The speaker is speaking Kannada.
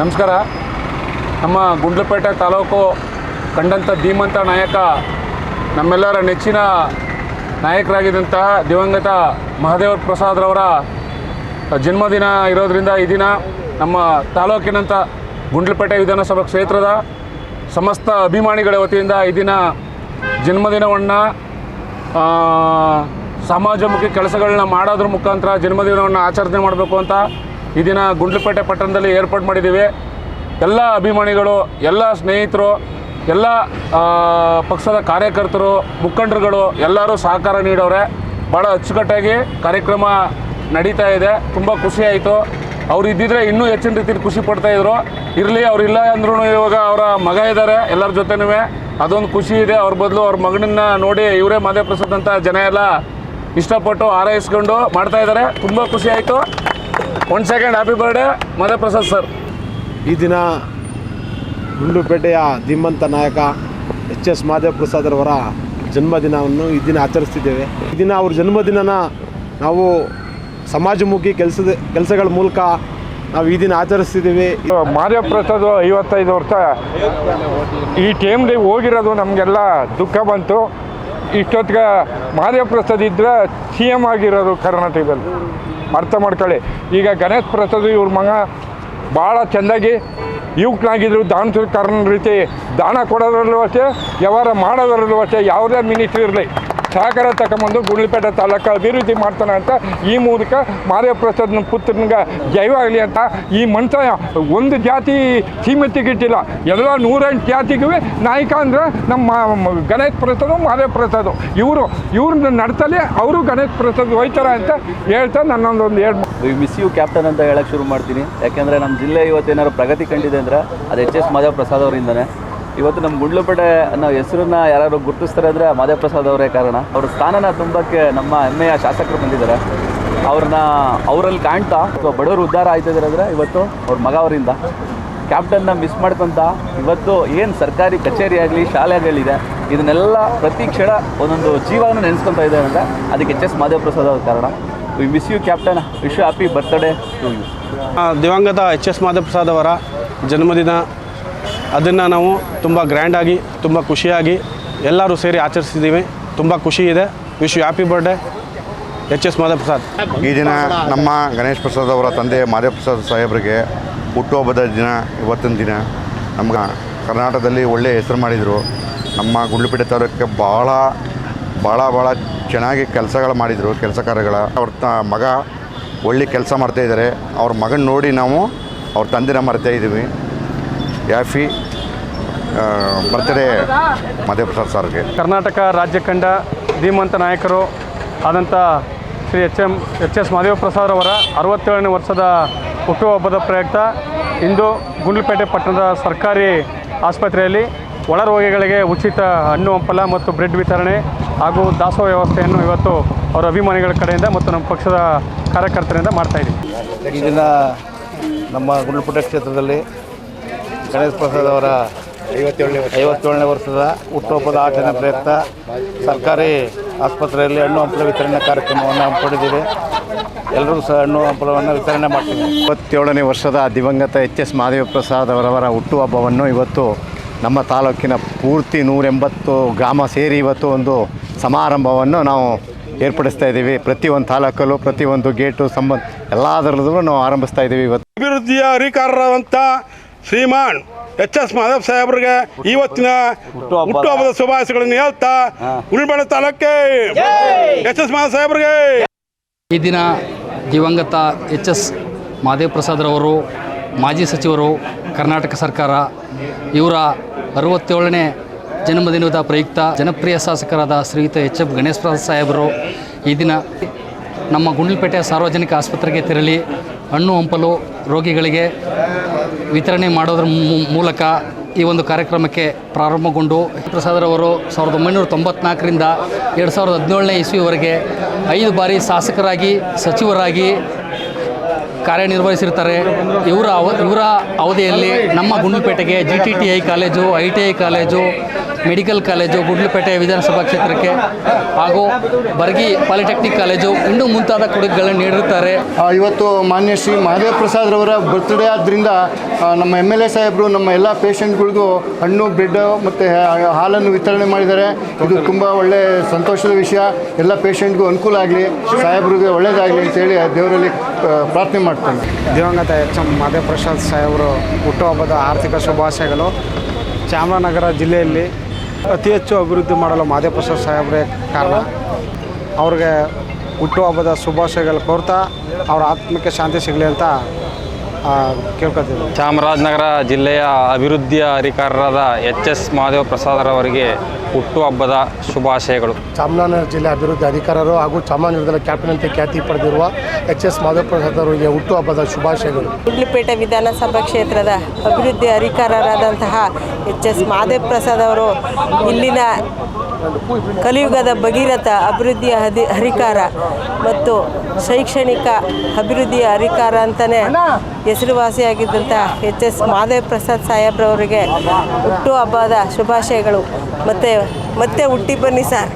ನಮಸ್ಕಾರ. ನಮ್ಮ ಗುಂಡ್ಲುಪೇಟೆ ತಾಲೂಕು ಕಂಡಂಥ ಧೀಮಂತ ನಾಯಕ, ನಮ್ಮೆಲ್ಲರ ನೆಚ್ಚಿನ ನಾಯಕರಾಗಿದ್ದಂತಹ ದಿವಂಗತ ಮಹಾದೇವ ಪ್ರಸಾದ್ರವರ ಜನ್ಮದಿನ ಇರೋದರಿಂದ ಈ ದಿನ ನಮ್ಮ ತಾಲೂಕಿನಂಥ ಗುಂಡ್ಲುಪೇಟೆ ವಿಧಾನಸಭಾ ಕ್ಷೇತ್ರದ ಸಮಸ್ತ ಅಭಿಮಾನಿಗಳ ವತಿಯಿಂದ ಈ ದಿನ ಜನ್ಮದಿನವನ್ನು ಸಮಾಜಮುಖಿ ಕೆಲಸಗಳನ್ನ ಮಾಡೋದ್ರ ಮುಖಾಂತರ ಜನ್ಮದಿನವನ್ನು ಆಚರಣೆ ಮಾಡಬೇಕು ಅಂತ ಈ ದಿನ ಗುಂಡ್ಲುಪೇಟೆ ಪಟ್ಟಣದಲ್ಲಿ ಏರ್ಪಾಡು ಮಾಡಿದ್ದೀವಿ. ಎಲ್ಲ ಅಭಿಮಾನಿಗಳು, ಎಲ್ಲ ಸ್ನೇಹಿತರು, ಎಲ್ಲ ಪಕ್ಷದ ಕಾರ್ಯಕರ್ತರು, ಮುಖಂಡರುಗಳು ಎಲ್ಲರೂ ಸಹಕಾರ ನೀಡೋರೆ. ಭಾಳ ಅಚ್ಚುಕಟ್ಟಾಗಿ ಕಾರ್ಯಕ್ರಮ ನಡೀತಾ ಇದೆ. ತುಂಬ ಖುಷಿಯಾಯಿತು ಅವ್ರು ಇದ್ದಿದ್ರೆ ಇನ್ನೂ ಹೆಚ್ಚಿನ ರೀತಿಯಲ್ಲಿ ಖುಷಿ ಪಡ್ತಾಯಿದ್ರು ಇರಲಿ, ಅವ್ರು ಇಲ್ಲ ಅಂದ್ರೂ ಇವಾಗ ಅವರ ಮಗ ಇದ್ದಾರೆ, ಎಲ್ಲರ ಜೊತೆನೂ. ಅದೊಂದು ಖುಷಿ ಇದೆ. ಅವ್ರ ಬದಲು ಅವ್ರ ಮಗನನ್ನ ನೋಡಿ ಇವರೇ ಮಾದೇ ಪ್ರಸಾದ್ ಅಂತ ಜನ ಎಲ್ಲ ಇಷ್ಟಪಟ್ಟು ಆರೈಸ್ಕೊಂಡು ಮಾಡ್ತಾ ಇದ್ದಾರೆ. ತುಂಬ ಖುಷಿ ಆಯಿತು. ಒನ್ ಸೆಕೆಂಡ್ ಹ್ಯಾಪಿ ಬರ್ಡೇ ಮದ ಪ್ರಸಾದ್ ಸರ್ ಈ ದಿನ ಗುಂಡ್ಲುಪೇಟೆಯ ಧೀಮಂತ ನಾಯಕ ಎಚ್ ಎಸ್ ಮಾದೇವ ಪ್ರಸಾದರವರ ಜನ್ಮದಿನವನ್ನು ಈ ದಿನ ಆಚರಿಸ್ತಿದ್ದೇವೆ. ಈ ದಿನ ಅವ್ರ ಜನ್ಮದಿನನ ನಾವು ಸಮಾಜಮುಖಿ ಕೆಲಸದ ಕೆಲಸಗಳ ಮೂಲಕ ನಾವು ಈ ದಿನ ಆಚರಿಸ್ತಿದ್ದೀವಿ. ಮಾದೇವ ಪ್ರಸಾದ್ ಐವತ್ತೈದು ವರ್ಷ ಈ ಟೈಮ್ಗೆ ಹೋಗಿರೋದು ನಮಗೆಲ್ಲ ದುಃಖ ಬಂತು. ಇಷ್ಟೊತ್ತಿಗೆ ಮಹಾದೇವ ಪ್ರಸಾದ್ ಇದ್ದರೆ ಸಿ ಎಂ ಆಗಿರೋರು ಕರ್ನಾಟಕದಲ್ಲಿ. ಅರ್ಥ ಮಾಡ್ಕೊಳ್ಳಿ. ಈಗ ಗಣೇಶ್ ಪ್ರಸಾದ್ ಇವ್ರ ಮಗ ಭಾಳ ಚೆಂದಾಗಿ ಯುವಕನಾಗಿದ್ರು, ದಾನ ಕಾರಣ ರೀತಿ ದಾನ ಕೊಡೋದ್ರಲ್ಲೂ ಅಷ್ಟೇ, ವ್ಯವಹಾರ ಮಾಡೋದ್ರಲ್ಲೂ ಅಷ್ಟೇ, ಯಾವುದೇ ಮಿನಿಸ್ಟ್ರಿ ಇರಲಿ. ಸಹಕಾರ ತಗೊಂಬಂದು ಗುಂಡ್ಲುಪೇಟೆ ತಾಲೂಕು ಅಭಿವೃದ್ಧಿ ಮಾಡ್ತಾನೆ ಅಂತ ಈ ಮೂಲಕ ಮಾದೇವ ಪ್ರಸಾದ್ನ ಪುತ್ರನಿಗೆ ಜೈವಾಗಲಿ ಅಂತ ಈ ಮನುಷ್ಯ ಒಂದು ಜಾತಿ ಸೀಮಿತಿಗಿಟ್ಟಿಲ್ಲ ಎಲ್ಲ ನೂರೆಂಟು ಜಾತಿಗೂ ನಾಯಕ ಅಂದರೆ ನಮ್ಮ ಗಣೇಶ್ ಪ್ರಸಾದ್, ಮಾದೇವ ಪ್ರಸಾದ್. ಇವರು ಇವ್ರನ್ನ ನಡ್ತಲೇ ಅವರು ಗಣೇಶ್ ಪ್ರಸಾದ್ ಹೋಯ್ತಾರೆ ಅಂತ ಹೇಳ್ತಾ ನನ್ನೊಂದೊಂದು ಈ ಮಿಸ್ ಯು ಕ್ಯಾಪ್ಟನ್ ಅಂತ ಹೇಳಕ್ಕೆ ಶುರು ಮಾಡ್ತೀನಿ. ಯಾಕೆಂದರೆ ನಮ್ಮ ಜಿಲ್ಲೆ ಇವತ್ತೇನಾದ್ರು ಪ್ರಗತಿ ಕಂಡಿದೆ ಅಂದರೆ ಅದು ಎಚ್ ಎಸ್ ಮಾದೇವ್ ಪ್ರಸಾದ್ ಅವರಿಂದನೇ. ಇವತ್ತು ನಮ್ಮ ಗುಂಡ್ಲುಪೇಟೆ ಅನ್ನೋ ಹೆಸರನ್ನ ಯಾರು ಗುರುತಿಸ್ತಾರೆ ಅಂದರೆ ಮಾದೇವಪ್ರಸಾದ್ ಅವರೇ ಕಾರಣ. ಅವ್ರ ಸ್ಥಾನನ ತುಂಬಕ್ಕೆ ನಮ್ಮ ಹೆಮ್ಮೆಯ ಶಾಸಕರು ಬಂದಿದ್ದಾರೆ. ಅವ್ರನ್ನ ಅವರಲ್ಲಿ ಕಾಣ್ತಾ ಅಥವಾ ಬಡವರು ಉದ್ಧಾರ ಆಯ್ತಿದ್ದಾರೆ ಅಂದರೆ ಇವತ್ತು ಅವ್ರ ಮಗ ಅವರಿಂದ. ಕ್ಯಾಪ್ಟನ್ನ ಮಿಸ್ ಮಾಡ್ಕೊತ ಇವತ್ತು ಏನು ಸರ್ಕಾರಿ ಕಚೇರಿ ಆಗಲಿ, ಶಾಲೆಗಳಿದೆ, ಇದನ್ನೆಲ್ಲ ಪ್ರತಿ ಕ್ಷಣ ಒಂದೊಂದು ಜೀವನ ನೆನೆಸ್ಕೊತಾ ಇದೆ ಅಂದರೆ ಅದಕ್ಕೆ ಎಚ್ ಎಸ್ ಮಾದೇವ್ ಪ್ರಸಾದ್ ಅವ್ರ ಕಾರಣ. We miss you captain wish happy birthday to you ದಿವಂಗತ ಎಚ್ ಎಸ್ ಮಾದೇವಪ್ರಸಾದ್ ಅವರ ಜನ್ಮದಿನ ಅದನ್ನು ನಾವು ತುಂಬ ಗ್ರ್ಯಾಂಡಾಗಿ ತುಂಬ ಖುಷಿಯಾಗಿ ಎಲ್ಲರೂ ಸೇರಿ ಆಚರಿಸಿದ್ದೀವಿ. ತುಂಬ ಖುಷಿ ಇದೆ. Wish you happy birthday H S Madhavaprasad ಈ ದಿನ ನಮ್ಮ ಗಣೇಶ್ ಪ್ರಸಾದ್ ಅವರ ತಂದೆ ಮಾಧವ್ ಪ್ರಸಾದ್ ಸಾಹೇಬರಿಗೆ ಹುಟ್ಟುಹಬ್ಬದ ದಿನ, ಇವತ್ತಿನ ದಿನ ನಮ್ಗೆ ಕರ್ನಾಟಕದಲ್ಲಿ ಒಳ್ಳೆಯ ಹೆಸರು ಮಾಡಿದರು. ನಮ್ಮ ಗುಂಡ್ಲುಪೇಟೆ ತಾಲೂಕಿಗೆ ಭಾಳ ಭಾಳ ಭಾಳ ಚೆನ್ನಾಗಿ ಕೆಲಸಗಳು ಮಾಡಿದರು, ಕೆಲಸ ಕಾರ್ಯಗಳ. ಅವ್ರ ತ, ಮಗ ಒಳ್ಳೆ ಕೆಲಸ ಮಾಡ್ತಾಯಿದ್ದಾರೆ ಅವ್ರ ಮಗನ ನೋಡಿ ನಾವು ಅವ್ರ ತಂದೆನ ಮರ್ತಾ ಇದ್ದೀವಿ ಯಾಫಿ ಬರ್ತ್ಡೇ ಮಧ್ಯಪ್ರಸಾದ್ ಪ್ರಸಾದ್ ಸರ್ಗೆ. ಕರ್ನಾಟಕ ರಾಜ್ಯ ಕಂಡ ಧೀಮಂತ ನಾಯಕರು ಆದಂಥ Shri H M H S Mahadevaprasad ಅರವತ್ತೇಳನೇ ವರ್ಷದ ಹುಟ್ಟುಹಬ್ಬದ ಪ್ರಯುಕ್ತ ಇಂದು ಗುಂಡ್ಲುಪೇಟೆ ಪಟ್ಟಣದ ಸರ್ಕಾರಿ ಆಸ್ಪತ್ರೆಯಲ್ಲಿ ಒಳ ರೋಗಿಗಳಿಗೆ ಉಚಿತ ಹಣ್ಣು ಹಂಪಲ ಮತ್ತು ಬ್ರೆಡ್ ವಿತರಣೆ ಹಾಗೂ ದಾಸೋಹ ವ್ಯವಸ್ಥೆಯನ್ನು ಇವತ್ತು ಅವರ ಅಭಿಮಾನಿಗಳ ಕಡೆಯಿಂದ ಮತ್ತು ನಮ್ಮ ಪಕ್ಷದ ಕಾರ್ಯಕರ್ತರಿಂದ ಮಾಡ್ತಾಯಿದ್ದೀವಿ ಈ ದಿನ ನಮ್ಮ ಗುಂಡ್ಲುಪೇಟೆ ಕ್ಷೇತ್ರದಲ್ಲಿ ಗಣೇಶ್ ಪ್ರಸಾದ್ ಅವರ ಐವತ್ತೇಳನೇ ಐವತ್ತೇಳನೇ ವರ್ಷದ ಹುಟ್ಟುಹಬ್ಬದ ಆಚರಣೆ ಪ್ರಯುಕ್ತ ಸರ್ಕಾರಿ ಆಸ್ಪತ್ರೆಯಲ್ಲಿ ಹಣ್ಣು ಹಂಪಲ ವಿತರಣೆ ಕಾರ್ಯಕ್ರಮವನ್ನು ಹಮ್ಮಿಕೊಂಡಿದ್ದೀವಿ ಎಲ್ಲರೂ ಸಹ ಹಣ್ಣು ಹಂಪಲವನ್ನು ವಿತರಣೆ ಮಾಡ್ತೀವಿ. ಇಪ್ಪತ್ತೇಳನೇ ವರ್ಷದ ದಿವಂಗತ ಎಚ್ ಎಸ್ ಮಹಾದೇವ ಪ್ರಸಾದ್ ಅವರವರ ಹುಟ್ಟುಹಬ್ಬವನ್ನು ಇವತ್ತು ನಮ್ಮ ತಾಲೂಕಿನ ಪೂರ್ತಿ ನೂರೆಂಬತ್ತು ಗ್ರಾಮ ಸೇರಿ ಇವತ್ತು ಒಂದು ಸಮಾರಂಭವನ್ನು ನಾವು ಏರ್ಪಡಿಸ್ತಾ ಇದ್ದೀವಿ. ಪ್ರತಿಯೊಂದು ತಾಲೂಕಲ್ಲೂ ಪ್ರತಿಯೊಂದು ಗೇಟು ಸಂಬಂಧ ಎಲ್ಲದರಲ್ಲೂ ನಾವು ಆರಂಭಿಸ್ತಾ ಇದ್ದೀವಿ ಇವತ್ತು. ಅಭಿವೃದ್ಧಿಯ ಅಧಿಕಾರವಂತ ಶ್ರೀಮಾನ್ ಎಚ್ ಎಸ್ ಮಾಧವ್ ಸಾಹೇಬ್ರಿಗೆ ಇವತ್ತಿನ ಹುಟ್ಟುಹಬ್ಬದ ಶುಭಾಶಯಗಳನ್ನು ಹೇಳ್ತಾ ಉಳ್ಬೆಳೆ ತಾಲೂಕೆ. ಎಚ್ ಎಸ್ ಮಾಧವ್ ಸಾಹೇಬ್ರಿಗೆ. ಈ ದಿನ ದಿವಂಗತ ಎಚ್ ಎಸ್ ಮಾದೇವ್ ಪ್ರಸಾದ್ರವರು ಮಾಜಿ ಸಚಿವರು ಕರ್ನಾಟಕ ಸರ್ಕಾರ ಇವರ ಅರವತ್ತೇಳನೇ ಜನ್ಮದಿನದ ಪ್ರಯುಕ್ತ ಜನಪ್ರಿಯ ಶಾಸಕರಾದ ಶ್ರೀಯುತ ಎಚ್ ಎಫ್ ಗಣೇಶ್ ಪ್ರಸಾದ್ ಸಾಹೇಬರು ಈ ದಿನ ನಮ್ಮ ಗುಂಡ್ಲಪೇಟೆ ಸಾರ್ವಜನಿಕ ಆಸ್ಪತ್ರೆಗೆ ತೆರಳಿ ಹಣ್ಣು ಹಂಪಲು ರೋಗಿಗಳಿಗೆ ವಿತರಣೆ ಮಾಡೋದ್ರ ಮೂಲಕ ಈ ಒಂದು ಕಾರ್ಯಕ್ರಮಕ್ಕೆ ಪ್ರಾರಂಭಗೊಂಡು ಪ್ರಸಾದ್ರವರು ಸಾವಿರದ ಒಂಬೈನೂರ ತೊಂಬತ್ನಾಲ್ಕರಿಂದ ಎರಡು ಸಾವಿರದ ಹದಿನೇಳನೇ ಇಸ್ವಿವರೆಗೆ ಐದು ಬಾರಿ ಶಾಸಕರಾಗಿ, ಸಚಿವರಾಗಿ ಕಾರ್ಯನಿರ್ವಹಿಸಿರ್ತಾರೆ. ಇವರ ಇವರ ಅವಧಿಯಲ್ಲಿ ನಮ್ಮ ಗುಂಡ್ಲುಪೇಟೆಗೆ G T T I college I T I college, medical college, Gundlupet ವಿಧಾನಸಭಾ ಕ್ಷೇತ್ರಕ್ಕೆ ಹಾಗೂ ಬರ್ಗಿ ಪಾಲಿಟೆಕ್ನಿಕ್ ಕಾಲೇಜು ಇನ್ನು ಮುಂತಾದ ಕೊಡುಗೆಗಳನ್ನು ನೀಡಿರುತ್ತಾರೆ. ಇವತ್ತು ಮಾನ್ಯ ಶ್ರೀ ಮಹಾದೇವ ಪ್ರಸಾದ್ ರವರ ಬರ್ತ್ಡೇ ಆದ್ದರಿಂದ ನಮ್ಮ ಎಂ ಎಲ್ ಎ ಸಾಹೇಬರು, ನಮ್ಮ ಎಲ್ಲ ಪೇಷಂಟ್ಗಳಿಗೂ ಹಣ್ಣು ಬ್ರೆಡ್ ಮತ್ತು ಹಾಲನ್ನು ವಿತರಣೆ ಮಾಡಿದ್ದಾರೆ. ಇದು ತುಂಬ ಒಳ್ಳೆಯ ಸಂತೋಷದ ವಿಷಯ. ಎಲ್ಲ ಪೇಷಂಟ್ಗೂ ಅನುಕೂಲ ಆಗಲಿ. ಸಾಹೇಬ್ರಿಗೆ ಒಳ್ಳೆಯದಾಗಲಿ ಅಂತೇಳಿ ದೇವರಲ್ಲಿ ಪ್ರಾರ್ಥನೆ ಮಾಡ್ತೇನೆ. ದಿವಂಗತ ಎಚ್ ಎಂ ಮಧ್ಯಪ್ರಸಾದ್ ಸಾಹೇಬರು ಹುಟ್ಟುಹಬ್ಬದ ಆರ್ಥಿಕ ಶುಭಾಶಯಗಳು. ಚಾಮರಾಜನಗರ ಜಿಲ್ಲೆಯಲ್ಲಿ ಅತಿ ಹೆಚ್ಚು ಅಭಿವೃದ್ಧಿ ಮಾಡಲು ಮಾದೇವಪ್ರಸಾದ್ ಸಾಹೇಬ್ರೇ ಕಾರಣ. ಅವ್ರಿಗೆ ಹುಟ್ಟುಹಬ್ಬದ ಶುಭಾಶಯಗಳು ಕೋರ್ತಾ, ಅವರ ಆತ್ಮಕ್ಕೆ ಶಾಂತಿ ಸಿಗಲಿ ಅಂತ ಕೇಳ್ಕೊತೀವಿ ಚಾಮರಾಜನಗರ ಜಿಲ್ಲೆಯ ಅಭಿವೃದ್ಧಿಯ ಅಧಿಕಾರರಾದ ಎಚ್ ಎಸ್ ಮಹಾದೇವ ಪ್ರಸಾದರವರಿಗೆ ಹುಟ್ಟುಹಬ್ಬದ ಶುಭಾಶಯಗಳು. ಚಾಮರಾಜನಗರ ಜಿಲ್ಲೆ ಅಭಿವೃದ್ಧಿ ಅಧಿಕಾರರು ಹಾಗೂ ಚಾಮರಾಜನಗರದಲ್ಲಿ ಕ್ಯಾಪ್ಟನ್ ಅಂತ ಖ್ಯಾತಿ ಪಡೆದಿರುವ ಎಚ್ ಎಸ್ ಮಾಧವ ಪ್ರಸಾದ್ ಅವರಿಗೆ ಹುಟ್ಟುಹಬ್ಬದ ಶುಭಾಶಯಗಳು. ಗುಡ್ಲಿಪೇಟೆ ವಿಧಾನಸಭಾ ಕ್ಷೇತ್ರದ ಅಭಿವೃದ್ಧಿ ಅಧಿಕಾರರಾದಂತಹ ಎಚ್ ಎಸ್ ಮಹಾದೇವ್ ಪ್ರಸಾದ್ ಅವರು ಇಲ್ಲಿನ ಕಲಿಯುಗದ ಭಗೀರಥ ಅಭಿವೃದ್ಧಿಯ ಹದಿ ಹರಿಕಾರ ಮತ್ತು ಶೈಕ್ಷಣಿಕ ಅಭಿವೃದ್ಧಿಯ ಹರಿಕಾರ ಅಂತಲೇ ಹೆಸರುವಾಸಿಯಾಗಿದ್ದಂಥ ಎಚ್ ಎಸ್ ಮಹಾದೇವ್ ಪ್ರಸಾದ್ ಸಾಹೇಬ್ರವರಿಗೆ ಹುಟ್ಟುಹಬ್ಬದ ಶುಭಾಶಯಗಳು. ಮತ್ತು ಮತ್ತೆ ಹುಟ್ಟಿ ಬನ್ನಿ ಸರ್.